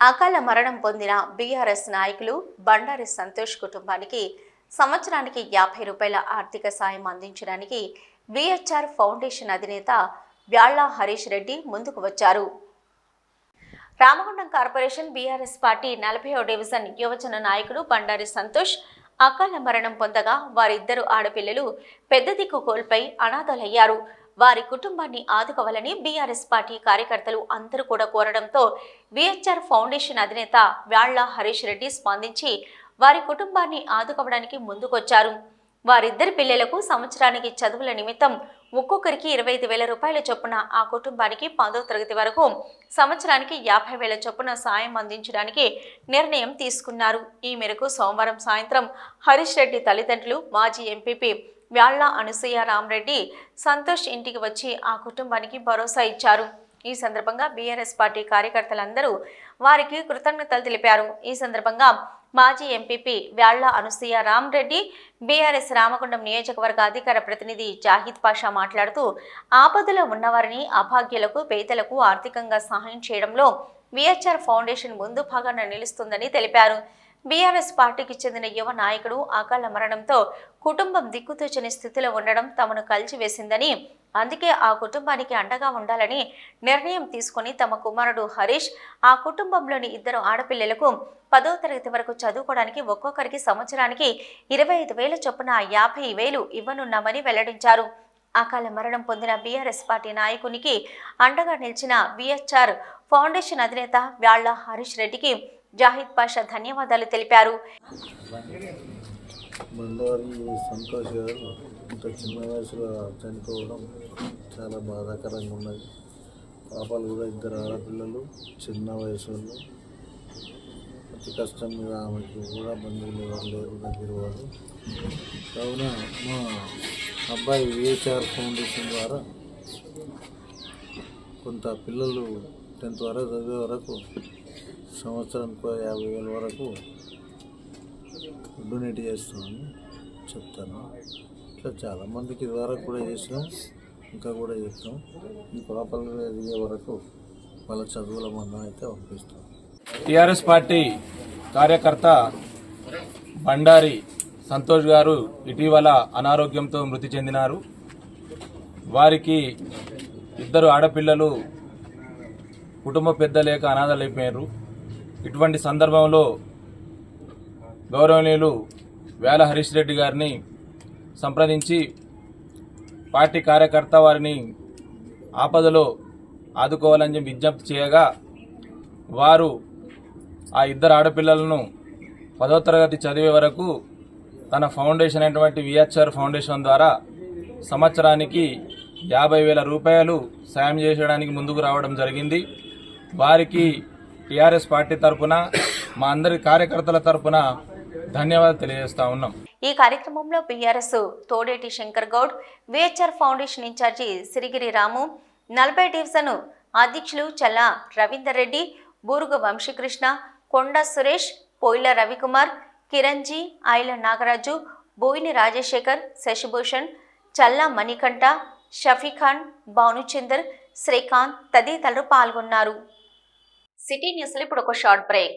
అకాల మరణం పొందిన బీఆర్ఎస్ నాయకులు బండారి సంతోష్ కుటుంబానికి సంవత్సరానికి యాభై రూపాయల ఆర్థిక సాయం అందించడానికి విహెచ్ఆర్ ఫౌండేషన్ అధినేత వ్యాళ్ళ హరీష్ రెడ్డి ముందుకు వచ్చారు. రామగుండం కార్పొరేషన్ బీఆర్ఎస్ పార్టీ నలభైవ డివిజన్ యువజన నాయకుడు బండారి సంతోష్ అకాల మరణం పొందగా వారిద్దరు ఆడపిల్లలు పెద్ద దిక్కు కోల్పై అనాథలయ్యారు. వారి కుటుంబాన్ని ఆదుకోవాలని బీఆర్ఎస్ పార్టీ కార్యకర్తలు అందరూ కూడా కోరడంతో విహెచ్ఆర్ ఫౌండేషన్ అధినేత వ్యాళ్ళ హరీష్ రెడ్డి స్పందించి వారి కుటుంబాన్ని ఆదుకోవడానికి ముందుకొచ్చారు. వారిద్దరి పిల్లలకు సంవత్సరానికి చదువుల నిమిత్తం ఒక్కొక్కరికి ఇరవై ఐదు వేల రూపాయల చొప్పున ఆ కుటుంబానికి పదో తరగతి వరకు సంవత్సరానికి యాభై వేల చొప్పున సాయం అందించడానికి నిర్ణయం తీసుకున్నారు. ఈ మేరకు సోమవారం సాయంత్రం హరీష్ రెడ్డి తల్లిదండ్రులు మాజీ ఎంపీపీ వ్యాళ్ళ అనసూయ రామరెడ్డి సంతోష్ ఇంటికి వచ్చి ఆ కుటుంబానికి భరోసా ఇచ్చారు. ఈ సందర్భంగా బీఆర్ఎస్ పార్టీ కార్యకర్తలందరూ వారికి కృతజ్ఞతలు తెలిపారు. ఈ సందర్భంగా మాజీ ఎంపీపీ వ్యాళ్ళ అనసూయ రామరెడ్డి బీఆర్ఎస్ రామగుండం నియోజకవర్గ అధికార ప్రతినిధి జాహిద్ పాషా మాట్లాడుతూ ఆపదలో ఉన్నవారిని అభాగ్యులకు పేదలకు ఆర్థికంగా సహాయం చేయడంలో విహెచ్ఆర్ ఫౌండేషన్ ముందు భాగాన నిలుస్తుందని తెలిపారు. బీఆర్ఎస్ పార్టీకి చెందిన యువ నాయకుడు అకాల మరణంతో కుటుంబం దిక్కుతోచని స్థితిలో ఉండడం తమను కలిచివేసిందని అందుకే ఆ కుటుంబానికి అండగా ఉండాలని నిర్ణయం తీసుకుని తమ కుమారుడు హరీష్ ఆ కుటుంబంలోని ఇద్దరు ఆడపిల్లలకు పదో తరగతి వరకు చదువుకోవడానికి ఒక్కొక్కరికి సంవత్సరానికి ఇరవై ఐదు వేల చొప్పున యాభై వేలు ఇవ్వనున్నామని వెల్లడించారు. అకాల మరణం పొందిన బీఆర్ఎస్ పార్టీ నాయకునికి అండగా నిలిచిన బిహెచ్ఆర్ ఫౌండేషన్ అధినేత వ్యాళ్ళ హరీష్ రెడ్డికి జాహిద్ పాషా ధన్యవాదాలు తెలిపారు. బండారి సంతోష్ గారు ఇంత చిన్న వయసులో చనిపోవడం చాలా బాధాకరంగా ఉన్నది. పాపాలు కూడా ఇద్దరు ఆడపిల్లలు చిన్న వయసు వాళ్ళు అతి కష్టం మీద ఆమెకి కూడా బంధువులు ఎవరు లేరు దగ్గర వారు కావున మా అబ్బాయి విహెచ్ఆర్ ఫౌండేషన్ ద్వారా కొంత పిల్లలు టెన్త్ వరకు చదివే వరకు సంవత్సరానికి యాభై వేల వరకు డొనేట్ చేస్తామని చెప్తాను. ఇట్లా చాలామందికి ద్వారా కూడా చేసినాం ఇంకా కూడా చేస్తాం. ఈ పాపలు ఎదిగే వరకు వాళ్ళ చదువుల మందం అయితే పంపిస్తాం. టిఆర్ఎస్ పార్టీ కార్యకర్త బండారి సంతోష్ గారు ఇటీవల అనారోగ్యంతో మృతి చెందినారు. వారికి ఇద్దరు ఆడపిల్లలు కుటుంబ పెద్ద లేక అనాథలైపోయారు ఇటువంటి సందర్భంలో గౌరవనీయులు వేల హరీష్ రెడ్డి గారిని సంప్రదించి పార్టీ కార్యకర్త వారిని ఆపదలో ఆదుకోవాలని చెప్పి విజ్ఞప్తి చేయగా వారు ఆ ఇద్దరు ఆడపిల్లలను పదో తరగతి చదివే వరకు తన ఫౌండేషన్ అయినటువంటి విహెచ్ఆర్ ఫౌండేషన్ ద్వారా సంవత్సరానికి యాభై వేల రూపాయలు సాయం చేయడానికి ముందుకు రావడం జరిగింది. వారికి టీఆర్ఎస్ పార్టీ తరపున మా అందరి కార్యకర్తల తరపున ధన్యవాదాలు తెలియజేస్తా ఉన్నాం. ఈ కార్యక్రమంలో BRS Thodeti Shankar Goud VHR foundation incharge Sirigiri Ramu నలభై డివిజన్ అధ్యక్షులు చల్లా రవీందర్ రెడ్డి బూరుగ వంశీకృష్ణ కొండ సురేష్ పోయిల రవికుమార్ కిరంజీ ఐల నాగరాజు బోయిని రాజశేఖర్ శశిభూషణ్ చల్లా మణికంఠ షఫీఖాన్ భానుచందర్ శ్రీకాంత్ తదితరులు పాల్గొన్నారు. సిటీ న్యూస్లో ఇప్పుడు ఒక షార్ట్ బ్రేక్.